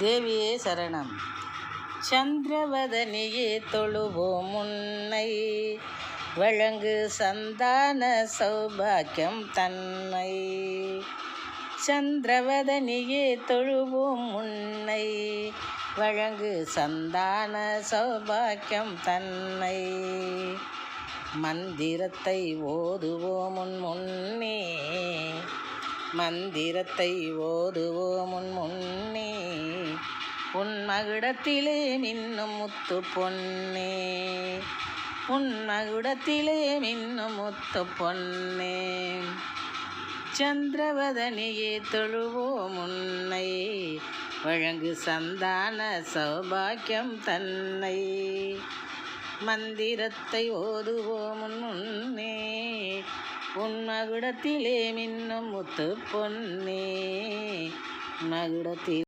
தேவியே சரணம். சந்திரவதனியே தொழுவோம் முன்னை வழங்கு சந்தான சௌபாக்கியம் தன்னை. சந்திரவதனியே தொழுவோம் முன்னை வழங்கு சந்தான சௌபாக்கியம் தன்னை. மந்திரத்தை ஓதுவோம் முன் முன்னே. மந்திரத்தை ஓதுவோம் முன் முன்னே. மகுடத்திலே மின்னும் முத்து பொன்னே. உன் மகுடத்திலே மின்னும் முத்து பொன்னே. சந்திரவதனியே தொழுவோ முன்னை. வழங்கு சந்தான சௌபாக்கியம் தன்னை. மந்திரத்தை ஓதுவோம் முன்னே உன் மகுடத்திலே மின்னும் முத்து பொன்னே. மகுடத்தில்